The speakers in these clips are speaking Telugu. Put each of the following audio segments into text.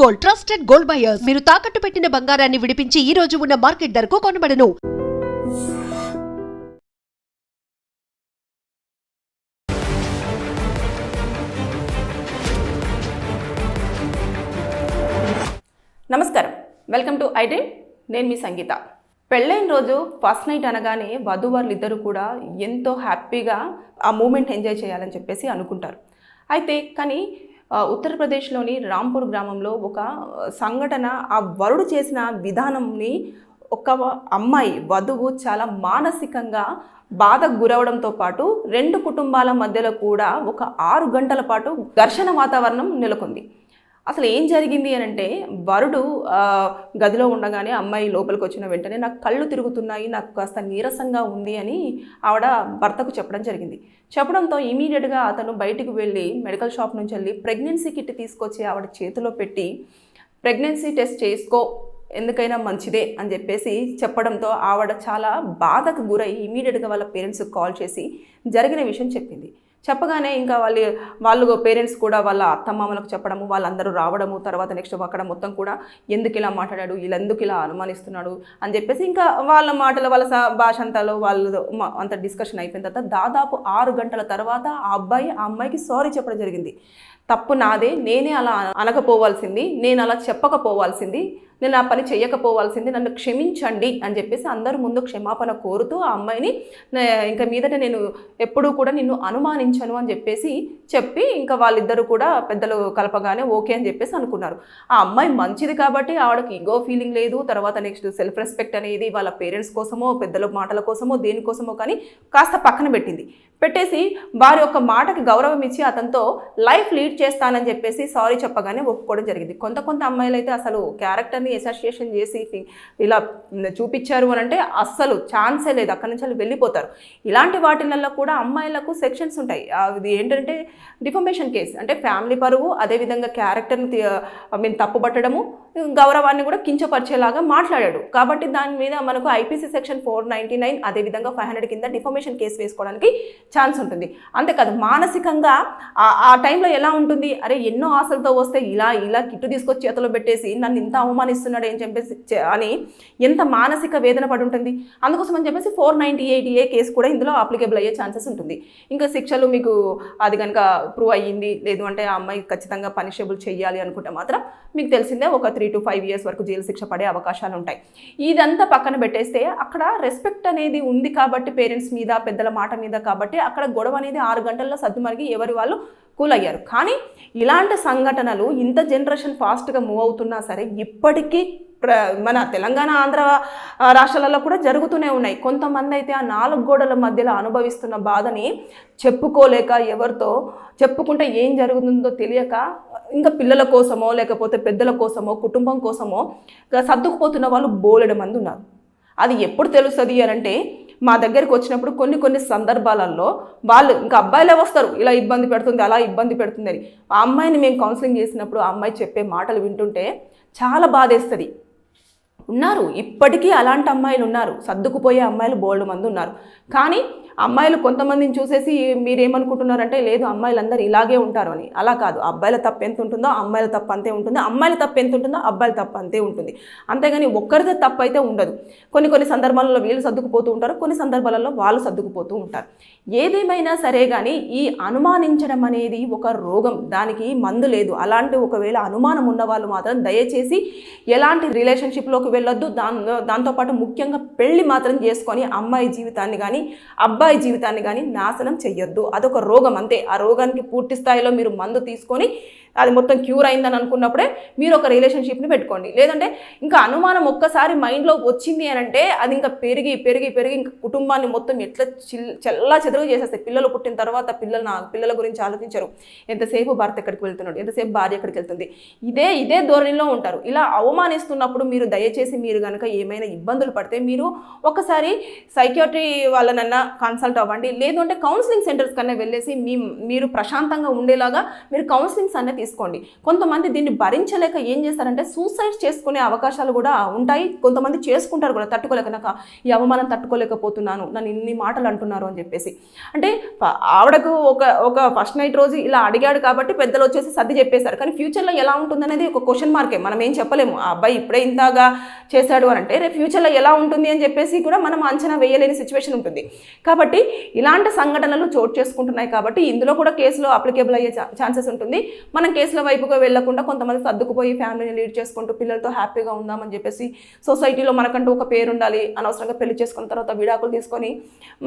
గోల్డ్ ట్రస్టెడ్ గోల్డ్ బయర్స్ మీరు తాకట్టు పెట్టిన బంగారాన్ని విడిపించి ఈ రోజు ఉన్న మార్కెట్ ధరకు కొనబడను. నమస్కారం. వెల్కమ్ టు ఐ నేను మీ సంగీత. పెళ్ళైన రోజు ఫస్ట్ నైట్ అనగానే వధువారులు ఇద్దరు కూడా ఎంతో హ్యాపీగా ఆ మూమెంట్ ఎంజాయ్ చేయాలని చెప్పేసి అనుకుంటారు. అయితే కానీ ఉత్తరప్రదేశ్లోని రాంపూర్ గ్రామంలో ఒక సంఘటన ఆ వరుడు చేసిన విధానంని ఒక అమ్మాయి వధువు చాలా మానసికంగా బాధకు గురవడంతో పాటు రెండు కుటుంబాల మధ్యలో కూడా ఒక ఆరు గంటల పాటు ఘర్షణ వాతావరణం నెలకొంది. అసలు ఏం జరిగింది అని అంటే వరుడు గదిలో ఉండగానే అమ్మాయి లోపలికి వచ్చిన వెంటనే నాకు కళ్ళు తిరుగుతున్నాయి నాకు కాస్త నీరసంగా ఉంది అని ఆవిడ భర్తకు చెప్పడం జరిగింది. చెప్పడంతో ఇమీడియట్గా అతను బయటికి వెళ్ళి మెడికల్ షాప్ నుంచి వెళ్ళి ప్రెగ్నెన్సీ కిట్ తీసుకొచ్చి ఆవిడ చేతిలో పెట్టి ప్రెగ్నెన్సీ టెస్ట్ చేసుకో ఎందుకైనా మంచిదే అని చెప్పేసి చెప్పడంతో ఆవిడ చాలా బాధకు గురై ఇమీడియట్గా వాళ్ళ పేరెంట్స్కి కాల్ చేసి జరిగిన విషయం చెప్పింది. చెప్పగానే ఇంకా వాళ్ళు వాళ్ళు పేరెంట్స్ కూడా వాళ్ళ అత్తమామలకు చెప్పడము వాళ్ళందరూ రావడము తర్వాత నెక్స్ట్ అక్కడ మొత్తం కూడా ఎందుకు ఇలా మాట్లాడాడు వీళ్ళు ఎందుకు ఇలా అనుమానిస్తున్నాడు అని చెప్పేసి ఇంకా వాళ్ళ మాటలు వాళ్ళ భాష అంతలో వాళ్ళు అంత డిస్కషన్ అయిపోయిన తర్వాత దాదాపు ఆరు గంటల తర్వాత ఆ అబ్బాయి ఆ అమ్మాయికి సారీ చెప్పడం జరిగింది. తప్పు నాదే నేనే అలా అనకపోవాల్సింది నేను అలా చెప్పకపోవాల్సింది నేను ఆ పని చేయకపోవాల్సింది నన్ను క్షమించండి అని చెప్పేసి అందరూ ముందు క్షమాపణ కోరుతూ ఆ అమ్మాయిని ఇంకా మీదట నేను ఎప్పుడూ కూడా నిన్ను అనుమానించను అని చెప్పేసి చెప్పి ఇంకా వాళ్ళిద్దరూ కూడా పెద్దలు కలపగానే ఓకే అని చెప్పేసి అనుకున్నారు. ఆ అమ్మాయి మంచిది కాబట్టి ఆవిడకి ఈగో ఫీలింగ్ లేదు. తర్వాత నెక్స్ట్ సెల్ఫ్ రెస్పెక్ట్ అనేది వాళ్ళ పేరెంట్స్ కోసమో పెద్దల మాటల కోసమో దేనికోసమో కానీ కాస్త పక్కన పెట్టింది. పెట్టేసి వారి యొక్క మాటకి గౌరవం ఇచ్చి అతనితో లైఫ్ లీడ్ చేస్తానని చెప్పేసి సారీ చెప్పగానే ఒప్పుకోవడం జరిగింది. కొంత కొంత అమ్మాయిలు అయితే అసలు క్యారెక్టర్ని అసోసియేషన్ చేసి ఇలా చూపించారు అని అంటే అస్సలు ఛాన్సే లేదు. అక్కడి నుంచి వాళ్ళు వెళ్ళిపోతారు. ఇలాంటి వాటిలలో కూడా అమ్మాయిలకు సెక్షన్స్ ఉంటాయి. అది ఏంటంటే డిఫమేషన్ కేసు అంటే ఫ్యామిలీ పరువు అదేవిధంగా క్యారెక్టర్ని ఐ మీన్ తప్పుపట్టడము గౌరవాన్ని కూడా కించపరిచేలాగా మాట్లాడాడు. కాబట్టి దాని మీద మనకు IPC section four ninety nine అదేవిధంగా ఫైవ్ హండ్రెడ్ కింద డిఫమేషన్ కేసు వేసుకోవడానికి ఛాన్స్ ఉంటుంది. అంతేకాదు మానసికంగా ఆ- టైంలో ఎలా ఉంటుంది? అరే ఎన్నో ఆశలతో వస్తే ఇలా ఇలా కిట్టు తీసుకొచ్చి చేతిలో పెట్టేసి నన్ను ఇంత అవమానిస్తున్నాడు ఏం చెప్పేసి అని ఎంత మానసిక వేదన పడి ఉంటుంది అందుకోసం అని చెప్పేసి four ninety eight A case కూడా ఇందులో అప్లికేబుల్ అయ్యే ఛాన్సెస్ ఉంటుంది. ఇంకా శిక్షలు మీకు అది కనుక ప్రూవ్ అయ్యింది లేదు అంటే ఆ అమ్మాయి ఖచ్చితంగా పనిషబుల్ చేయాలి అనుకుంటే మాత్రం మీకు తెలిసిందే ఒక త్రీ టు ఫైవ్ ఇయర్స్ వరకు జైలు శిక్ష పడే అవకాశాలు ఉంటాయి. ఇదంతా పక్కన పెట్టేస్తే అక్కడ రెస్పెక్ట్ అనేది ఉంది కాబట్టి పేరెంట్స్ మీద పెద్దల మాట మీద కాబట్టి అక్కడ గొడవ అనేది ఆరు గంటల్లో సర్దుమరిగి ఎవరి వాళ్ళు కూల్ అయ్యారు కానీ ఇలాంటి సంఘటనలు ఇంత జనరేషన్ ఫాస్ట్గా మూవ్ అవుతున్నా సరే ఇప్పటికీ ప్ర మన తెలంగాణ ఆంధ్ర రాష్ట్రాలలో కూడా జరుగుతూనే ఉన్నాయి. కొంతమంది అయితే ఆ నాలుగు గోడల మధ్యలో అనుభవిస్తున్న బాధని చెప్పుకోలేక ఎవరితో చెప్పుకుంటే ఏం జరుగుతుందో తెలియక ఇంకా పిల్లల కోసమో లేకపోతే పెద్దల కోసమో కుటుంబం కోసమో సర్దుకుపోతున్న వాళ్ళు బోలెడు మంది ఉన్నారు. అది ఎప్పుడు తెలుస్తుంది అని అంటే మా దగ్గరికి వచ్చినప్పుడు కొన్ని కొన్ని సందర్భాలలో వాళ్ళు ఇంకా అబ్బాయిలే వస్తారు ఇలా ఇబ్బంది పెడుతుంది అలా ఇబ్బంది పెడుతుంది అని. ఆ అమ్మాయిని మేము కౌన్సిలింగ్ చేసినప్పుడు ఆ అమ్మాయి చెప్పే మాటలు వింటుంటే చాలా బాధేస్తుంది. ఉన్నారు ఇప్పటికీ అలాంటి అమ్మాయిలు ఉన్నారు సర్దుకుపోయే అమ్మాయిలు బోల్డ్ మంది ఉన్నారు. కానీ అమ్మాయిలు కొంతమందిని చూసేసి మీరేమనుకుంటున్నారంటే లేదు అమ్మాయిలందరూ ఇలాగే ఉంటారు అని. అలా కాదు. అబ్బాయిల తప్పు ఎంత ఉంటుందో అమ్మాయిల తప్పు అంతే ఉంటుంది. అమ్మాయిల తప్పు ఎంత ఉంటుందో అబ్బాయిల తప్పు అంతే ఉంటుంది. అంతేగాని ఒక్కరిదే తప్పు అయితే ఉండదు. కొన్ని కొన్ని సందర్భాలలో వీళ్ళు సర్దుకుపోతూ ఉంటారు. కొన్ని సందర్భాలలో వాళ్ళు సర్దుకుపోతూ ఉంటారు. ఏదేమైనా సరే కానీ ఈ అనుమానించడం అనేది ఒక రోగం. దానికి మందు లేదు. అలాంటి ఒకవేళ అనుమానం ఉన్న వాళ్ళు మాత్రం దయచేసి ఎలాంటి రిలేషన్షిప్లోకి వెళ్ళొద్దు. దాని దాంతోపాటు ముఖ్యంగా పెళ్ళి మాత్రం చేసుకొని అమ్మాయి జీవితాన్ని కానీ అబ్బాయి జీవితాన్ని కానీ నాశనం చెయ్యొద్దు. అదొక రోగం అంతే. ఆ రోగానికి పూర్తి స్థాయిలో మీరు మందు తీసుకొని అది మొత్తం క్యూర్ అయిందని అనుకున్నప్పుడే మీరు ఒక రిలేషన్షిప్ని పెట్టుకోండి. లేదంటే ఇంకా అనుమానం ఒక్కసారి మైండ్లో వచ్చింది అని అంటే అది ఇంకా పెరిగి పెరిగి పెరిగి ఇంకా కుటుంబాన్ని మొత్తం ఎట్లా చిల్ చల్లా చెదరు చేసేస్తాయి. పిల్లలు పుట్టిన తర్వాత పిల్లలు నా పిల్లల గురించి ఆలోచించరు. ఎంతసేపు భర్త ఎక్కడికి వెళ్తున్నాడు? ఎంతసేపు భార్య ఎక్కడికి వెళ్తుంది? ఇదే ఇదే ధోరణిలో ఉంటారు. ఇలా అవమానిస్తున్నప్పుడు మీరు దయచేసి మీరు కనుక ఏమైనా ఇబ్బందులు పడితే మీరు ఒకసారి సైకియాట్రీ వాళ్ళనన్నా కన్సల్ట్ అవ్వండి. లేదంటే కౌన్సిలింగ్ సెంటర్స్ కన్నా వెళ్ళేసి మీ మీరు ప్రశాంతంగా ఉండేలాగా మీరు కౌన్సిలింగ్స్ అనేది తీసుకోండి. కొంతమంది దీన్ని భరించలేక ఏం చేస్తారంటే సూసైడ్ చేసుకునే అవకాశాలు కూడా ఉంటాయి. కొంతమంది చేసుకుంటారు కూడా తట్టుకోలేక నాకు ఈ అవమానం తట్టుకోలేకపోతున్నాను నన్ను ఇన్ని మాటలు అంటున్నారు అని చెప్పేసి. అంటే ఆవిడకు ఒక ఒక ఫస్ట్ నైట్ రోజు ఇలా అడిగాడు కాబట్టి పెద్దలు వచ్చేసి సర్ది చెప్పేశారు. కానీ ఫ్యూచర్లో ఎలా ఉంటుందనేది ఒక క్వశ్చన్ మార్కే మనం ఏం చెప్పలేము. ఆ అబ్బాయి ఇప్పుడే ఇంతగా చేశాడు అని అంటే రేపు ఫ్యూచర్లో ఎలా ఉంటుంది అని చెప్పేసి కూడా మనం అంచనా వేయలేని సిచ్యువేషన్ ఉంటుంది. కాబట్టి ఇలాంటి సంఘటనలు చోటు చేసుకుంటున్నాయి కాబట్టి ఇందులో కూడా కేసులో అప్లికేబుల్ అయ్యే ఛాన్సెస్ ఉంటుంది. మనం కేసుల వైపుగా వెళ్ళకుండా కొంతమంది సర్దుకుపోయి ఫ్యామిలీని లీడ్ చేసుకుంటూ పిల్లలతో హ్యాపీగా ఉందామని చెప్పేసి సొసైటీలో మనకంటూ ఒక పేరు ఉండాలి అనవసరంగా పెళ్ళి చేసుకున్న తర్వాత విడాకులు తీసుకొని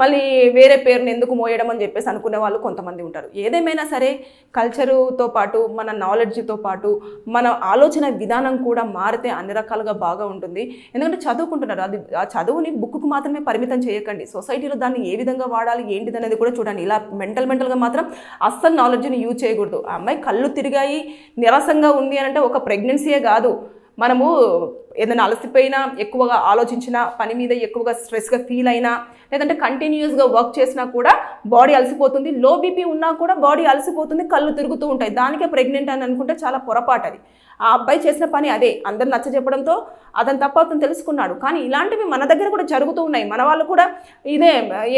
మళ్ళీ వేరే పేరుని ఎందుకు మోయడం అని చెప్పేసి అనుకునే వాళ్ళు కొంతమంది ఉంటారు. ఏదేమైనా సరే కల్చరుతో పాటు మన నాలెడ్జ్తో పాటు మన ఆలోచన విధానం కూడా మారితే అన్ని రకాలుగా బాగా ఉంటుంది. ఎందుకంటే చదువుకుంటున్నారు అది ఆ చదువుని బుక్కు మాత్రమే పరిమితం చేయకండి. సొసైటీలో దాన్ని ఏ విధంగా వాడాలి ఏంటిది అనేది కూడా చూడండి. ఇలా మెంటల్ మెంటల్గా మాత్రం అస్సలు నాలెడ్జ్ని యూజ్ చేయకూడదు. ఆ అమ్మాయి కళ్ళు తిరిగి తిరిగాయి నిరసంగా ఉంది అని అంటే ఒక ప్రెగ్నెన్సీయే కాదు. మనము ఏదైనా అలసిపోయినా ఎక్కువగా ఆలోచించినా పని మీద ఎక్కువగా స్ట్రెస్గా ఫీల్ అయినా లేదంటే కంటిన్యూస్గా వర్క్ చేసినా కూడా బాడీ అలసిపోతుంది. లో బీపీ ఉన్నా కూడా బాడీ అలసిపోతుంది కళ్ళు తిరుగుతూ ఉంటాయి. దానికే ప్రెగ్నెంట్ అని అనుకుంటే చాలా పొరపాటు అది ఆ అబ్బాయి చేసిన పని అదే. అందరు నచ్చ చెప్పడంతో అతను తప్ప అతను తెలుసుకున్నాడు. కానీ ఇలాంటివి మన దగ్గర కూడా జరుగుతూ ఉన్నాయి. మన వాళ్ళు కూడా ఇదే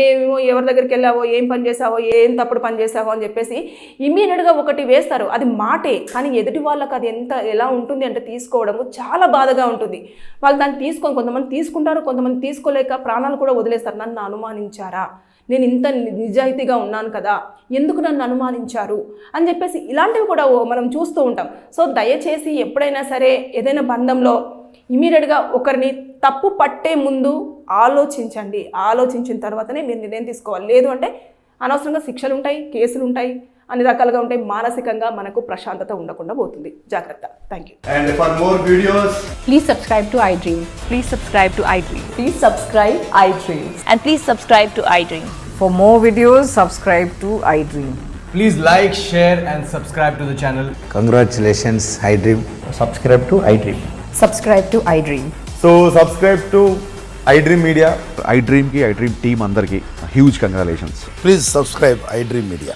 ఏమో ఎవరి దగ్గరికి వెళ్ళావో ఏం పని చేసావో ఏం తప్పుడు పని చేసావో అని చెప్పేసి ఇమ్మీడియట్గా ఒకటి వేస్తారు. అది మాటే. కానీ ఎదుటి వాళ్ళకి అది ఎంత ఎలా ఉంటుంది అంటే తీసుకోవడము చాలా బాధగా ఉంటుంది. వాళ్ళు దాన్ని తీసుకొని కొంతమంది తీసుకుంటారు కొంతమంది తీసుకోలేక ప్రాణాలు కూడా వదిలేస్తారు. నన్ను అనుమానించారా? నేను ఇంత ని- నిజాయితీగా ఉన్నాను కదా ఎందుకు నన్ను అనుమానించారు? అని చెప్పేసి ఇలాంటివి కూడా మనం చూస్తూ ఉంటాం. సో దయచేసి ఎప్పుడైనా సరే ఏదైనా బంధంలో ఇమీడియట్గా ఒకరిని తప్పు పట్టే ముందు ఆలోచించండి. ఆలోచించిన తర్వాతనే మీరు నిర్ణయం తీసుకోవాలి. లేదు అంటే అనవసరంగా శిక్షలు ఉంటాయి కేసులు ఉంటాయి అన్ని రకాలుగా ఉంటే మానసికంగా మనకు ప్రశాంతత ఉండకుండా పోతుంది. జాగ్రత్త. Thank you and for more videos please subscribe to I dream please subscribe to I dream please subscribe I dream and please subscribe to I dream for more videos subscribe to I dream please like share and subscribe to the channel congratulations I dream subscribe to I dream subscribe to I dream so subscribe to I dream media I డ్రీమ్కి I dream team అందరికి huge congratulations please subscribe I dream media